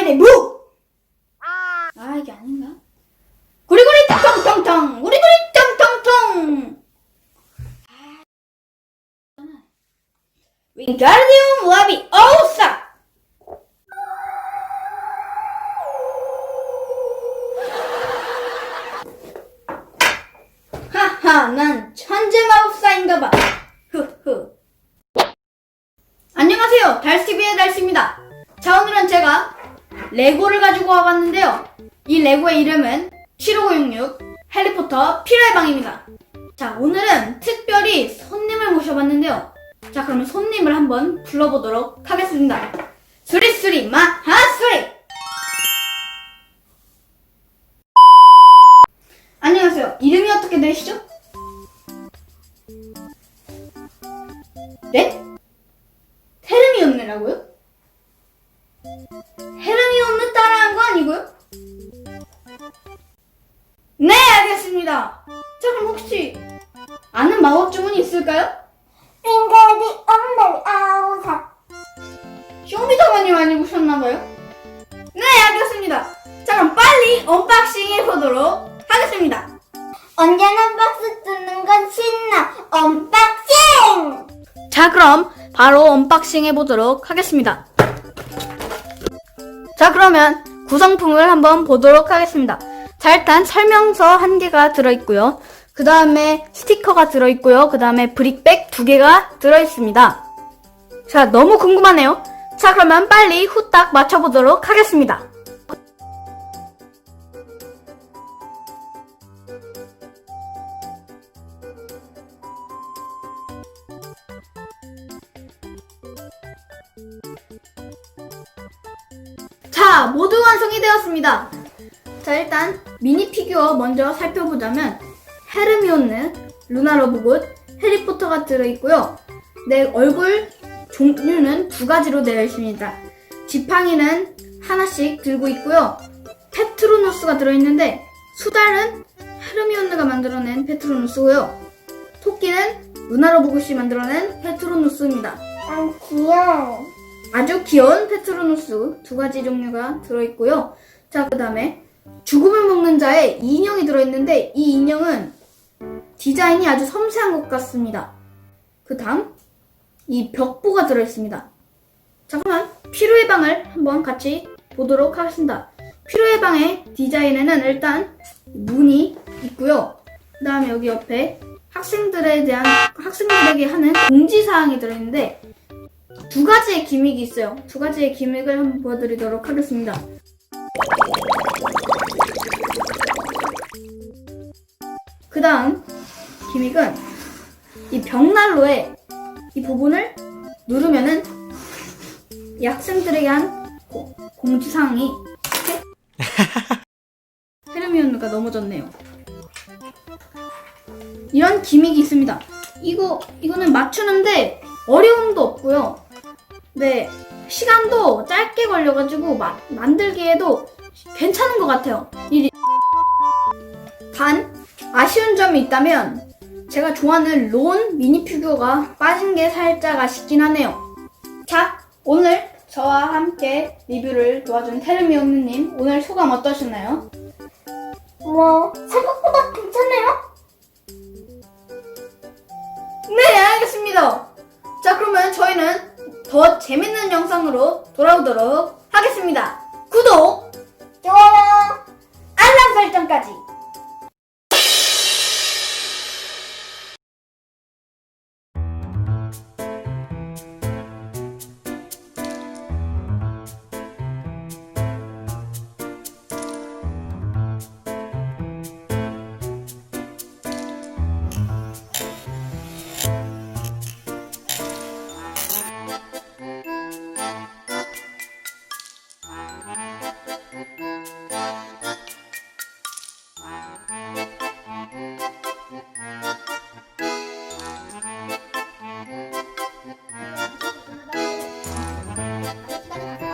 가위바위보! 아, 이게 아닌가? 구리구리 텅텅텅! 구리구리 텅텅텅! 윙가르디움 와비 어우싸! 하하, 난 천재 마법사인가봐. 흐흐. 안녕하세요. 달스비의 달스입니다. 자, 오늘은 제가 레고를 가지고 와봤는데요. 이 레고의 이름은 75966 해리포터 필요의 방입니다. 자, 오늘은 특별히 손님을 모셔봤는데요. 자, 그러면 손님을 한번 불러보도록 하겠습니다. 수리수리 마하수리! 안녕하세요. 이름이 어떻게 되시죠? 네? 헤르미온느라고요? 많이 보셨나봐요? 네, 알겠습니다. 자, 그럼 빨리 언박싱 해보도록 하겠습니다. 언제나 박스 뜯는 건 신나 언박싱 자, 그럼 바로 언박싱 해보도록 하겠습니다. 자, 그러면 구성품을 한번 보도록 하겠습니다. 자, 일단 설명서 한 개가 들어있고요. 그 다음에 스티커가 들어있고요. 그 다음에 브릭백 두 개가 들어있습니다. 자, 너무 궁금하네요. 자, 그러면 빨리 후딱 맞춰보도록 하겠습니다. 자, 모두 완성이 되었습니다. 자, 일단 미니 피규어 먼저 살펴보자면 헤르미온느, 루나 러브굿, 해리포터가 들어있고요. 내 얼굴 종류는 두 가지로 되어 있습니다. 지팡이는 하나씩 들고 있고요. 페트로누스가 들어있는데 수달은 헤르미온느가 만들어낸 페트로누스고요. 토끼는 루나 러브굿이 만들어낸 페트로누스입니다. 난 귀여워 아주 귀여운 페트로누스 두 가지 종류가 들어있고요. 자, 그 다음에 죽음을 먹는 이 인형이 들어있는데 이 인형은 디자인이 아주 섬세한 것 같습니다. 그 다음 이 벽보가 들어있습니다. 자, 그러면 피로의 방을 한번 같이 보도록 하겠습니다. 피로의 방의 디자인에는 일단 문이 있고요. 그 다음에 여기 옆에 학생들에 대한 학생들에게 하는 공지사항이 들어있는데 두 가지의 기믹이 있어요. 두 가지의 기믹을 한번 보여드리도록 하겠습니다. 그 다음 기믹은 이 벽난로에 이 부분을 누르면은 이 학생들에게 한 고- 공지사항이 이렇게 헤르미온느가 넘어졌네요. 이런 기믹이 있습니다. 이거 이거는 맞추는데 어려움도 없고요. 네, 시간도 짧게 걸려가지고 마- 만들기에도 괜찮은 것 같아요. 이 단, 아쉬운 점이 있다면 제가 좋아하는 론 미니 피규어가 빠진 게 살짝 아쉽긴 하네요. 자, 오늘 저와 함께 리뷰를 도와준 테르미오느님 오늘 소감 어떠셨나요? 뭐 생각보다 괜찮아요? 네, 알겠습니다. 자, 그러면 저희는 더 재밌는 영상으로 돌아오도록 하겠습니다. 구독, 좋아요 알람 설정까지 감사합니다.